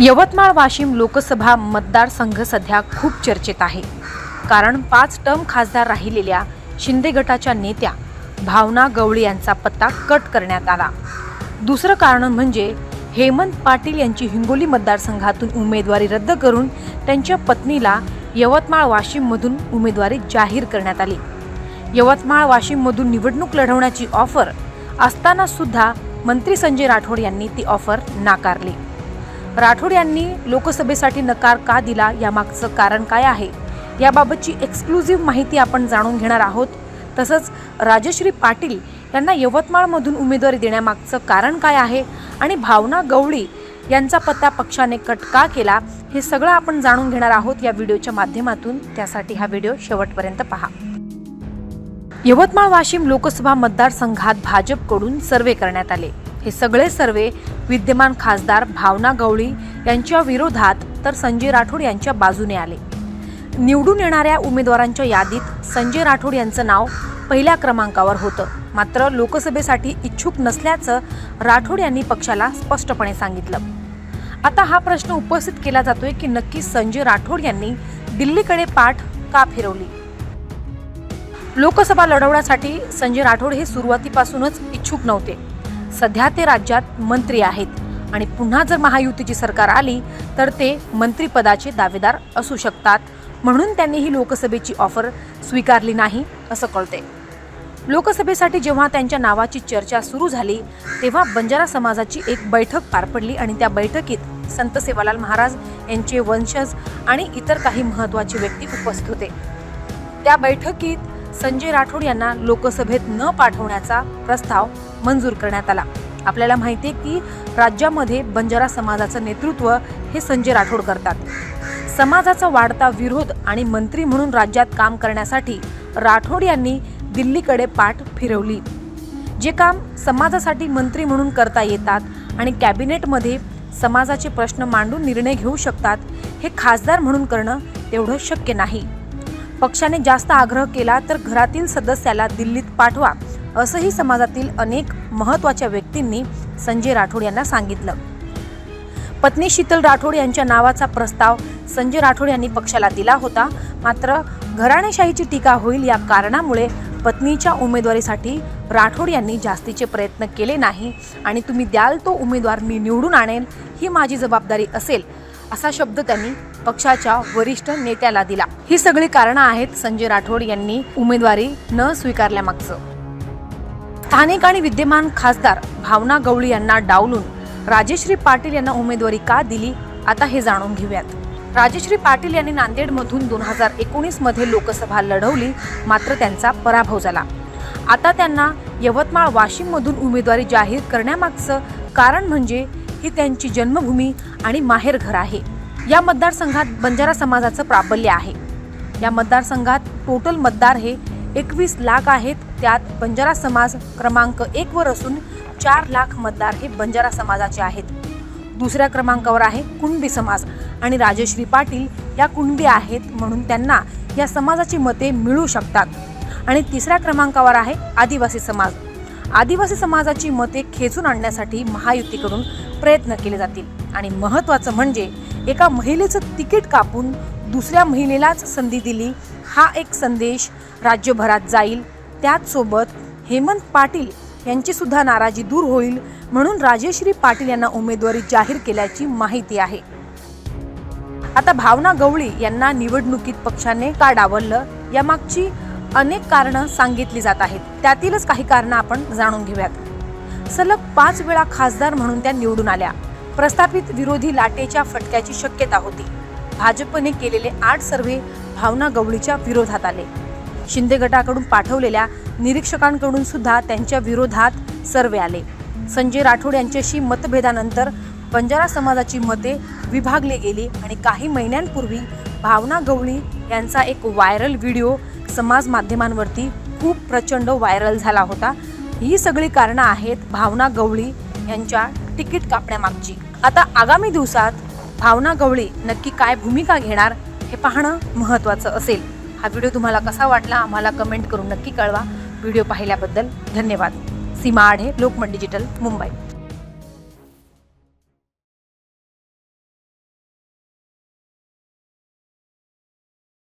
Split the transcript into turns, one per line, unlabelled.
यवतमाळ वाशिम लोकसभा मतदारसंघ सध्या खूप चर्चेत आहे. कारण पाच टर्म खासदार राहिलेल्या शिंदे गटाच्या नेत्या भावना गवळी यांचा पत्ता कट करण्यात आला. दुसरं कारण म्हणजे हेमंत पाटील यांची हिंगोली मतदारसंघातून उमेदवारी रद्द करून त्यांच्या पत्नीला यवतमाळ वाशिममधून उमेदवारी जाहीर करण्यात आली. यवतमाळ वाशिममधून निवडणूक लढवण्याची ऑफर असताना सुद्धा मंत्री संजय राठोड यांनी ती ऑफर नाकारली. राठोड यांनी लोकसभेसाठी नकार का दिला यामागचं कारण काय आहे? याबाबतची एक्सक्लुझिव्ह माहिती आपण जाणून घेणार आहोत. तसंच राजश्री पाटील यांना यवतमाळमधून उमेदवारी देण्यामागचं कारण काय आहे? आणि भावना गवळी यांचा पत्ता पक्षाने कट का केला? हे सगळं आपण जाणून घेणार आहोत या व्हिडिओच्या माध्यमातून. त्यासाठी हा व्हिडिओ शेवटपर्यंत पहा. यवतमाळ वाशिम लोकसभा मतदारसंघात भाजपकडून सर्वे करण्यात आले. हे सगळे सर्वे विद्यमान खासदार भावना गवळी यांच्या विरोधात तर संजय राठोड यांच्या बाजूने आले. निवडून येणाऱ्या उमेदवारांच्या यादीत संजय राठोड यांचं नाव पहिल्या क्रमांकावर होतं. मात्र लोकसभेसाठी इच्छुक नसल्याचं राठोड यांनी पक्षाला स्पष्टपणे सांगितलं. आता हा प्रश्न उपस्थित केला जातोय की नक्की संजय राठोड यांनी दिल्लीकडे पाठ का फिरवली? लोकसभा लढवण्यासाठी संजय राठोड हे सुरुवातीपासूनच इच्छुक नव्हते. सध्या ते राज्यात मंत्री आहेत. आणि पुन्हा जर महायुतीची सरकार आली तर ते मंत्रिपदाचे दावेदार असू शकतात. म्हणून त्यांनी ही लोकसभेची ऑफर स्वीकारली नाही असं कळते लोकसभेसाठी जेव्हा त्यांच्या नावाची चर्चा सुरू झाली तेव्हा बंजारा समाजाची एक बैठक पार पडली आणि त्या बैठकीत संत सेवालाल महाराज यांचे वंशज आणि इतर काही महत्त्वाचे व्यक्ती उपस्थित होते. त्या बैठकीत संजय राठोड यांना लोकसभेत न पाठवण्याचा प्रस्ताव मंजूर करण्यात आला. आपल्याला माहिती आहे की राज्यामध्ये बंजारा समाजाचं नेतृत्व हे संजय राठोड करतात. समाजाचा वाढता विरोध आणि मंत्री म्हणून राज्यात काम करण्यासाठी राठोड यांनी दिल्लीकडे पाठ फिरवली. जे काम समाजासाठी मंत्री म्हणून करता येतात आणि कॅबिनेटमध्ये समाजाचे प्रश्न मांडून निर्णय घेऊ शकतात हे खासदार म्हणून करणं तेवढं शक्य नाही. पक्षाने जास्त आग्रह केला तर घरातील सदस्याला दिल्लीत पाठवा असंही समाजातील अनेक महत्त्वाच्या व्यक्तींनी संजय राठोड यांना सांगितलं. पत्नी शीतल राठोड यांच्या नावाचा प्रस्ताव संजय राठोड यांनी पक्षाला दिला होता. मात्र घराणेशाहीची टीका होईल या कारणामुळे पत्नीच्या उमेदवारीसाठी राठोड यांनी जास्तीचे प्रयत्न केले नाही. आणि तुम्ही द्याल तो उमेदवार मी निवडून आणेल ही माझी जबाबदारी असेल असा शब्द त्यांनी पक्षाच्या वरिष्ठ नेत्याला दिला. ही सगळी कारणं आहेत संजय राठोड यांनी उमेदवारी न स्वीकारल्यामागचं. स्थानिक आणि विद्यमान खासदार भावना गवळी यांना डावलून राजेश्री पाटील यांना उमेदवारी का दिली आता हे जाणून घेऊयात. राजेश्री पाटील यांनी नांदेडमधून दोन हजार एकोणीसमध्ये लोकसभा लढवली मात्र त्यांचा पराभव झाला. आता त्यांना यवतमाळ वाशिममधून उमेदवारी जाहीर करण्यामागचं कारण म्हणजे ही त्यांची जन्मभूमी आणि माहेरघर आहे. या मतदारसंघात बंजारा समाजाचं प्राबल्य आहे. या मतदारसंघात टोटल मतदार हे एकवीस लाख आहेत. त्यात बंजारा समाज क्रमांक एक वर असून चार लाख मतदार हे बंजारा समाजाचे आहेत. दुसऱ्या क्रमांकावर आहे कुणबी समाज आणि राजश्री पाटील या कुणबी आहेत म्हणून त्यांना या समाजाची मते मिळू शकतात. आणि तिसऱ्या क्रमांकावर आहे आदिवासी समाज. आदिवासी समाजाची मते खेचून आणण्यासाठी महायुतीकडून प्रयत्न केले जातील. आणि महत्त्वाचं म्हणजे एका महिलेचं तिकीट कापून दुसऱ्या महिलेलाच संधी दिली हा एक संदेश राज्यभरात जाईल. त्याचसोबत हेमंत पाटील यांची सुद्धा नाराजी दूर होईल म्हणून राजेश्री पाटील यांना उमेदवारी जाहीर केल्याची माहिती आहे. आता भावना गवळी यांना निवडणुकीत पक्षाने का डावललं? यामागची अनेक कारणं सांगितली जात आहेत. त्यातीलच काही कारणं आपण जाणून घेऊयात. सलग पाच वेळा खासदार म्हणून त्या निवडून आल्या. प्रस्थापित विरोधी लाटेच्या फटक्याची शक्यता होती. भाजपने केलेले आठ सर्व्हे भावना गवळीच्या विरोधात आले. शिंदे गटाकडून पाठवलेल्या निरीक्षकांकडून सुद्धा त्यांच्या विरोधात सर्वे आले. संजय राठोड यांच्याशी मतभेदानंतर बंजारा समाजाची मते विभागली गेली आणि काही महिन्यांपूर्वी भावना गवळी यांचा एक व्हायरल व्हिडिओ समाज माध्यमांवरती खूप प्रचंड व्हायरल झाला होता. ही सगळी कारणं आहेत भावना गवळी यांच्या तिकीट कापण्यामागची. आता आगामी दिवसात भावना गवळी नक्की काय भूमिका घेणार हे पाहणं महत्त्वाचं असेल. हा व्हिडिओ तुम्हाला कसा वाटला आम्हाला कमेंट करून नक्की कळवा. व्हिडिओ पाहिल्याबद्दल धन्यवाद. सीमा आढे लोकमत डिजिटल मुंबई.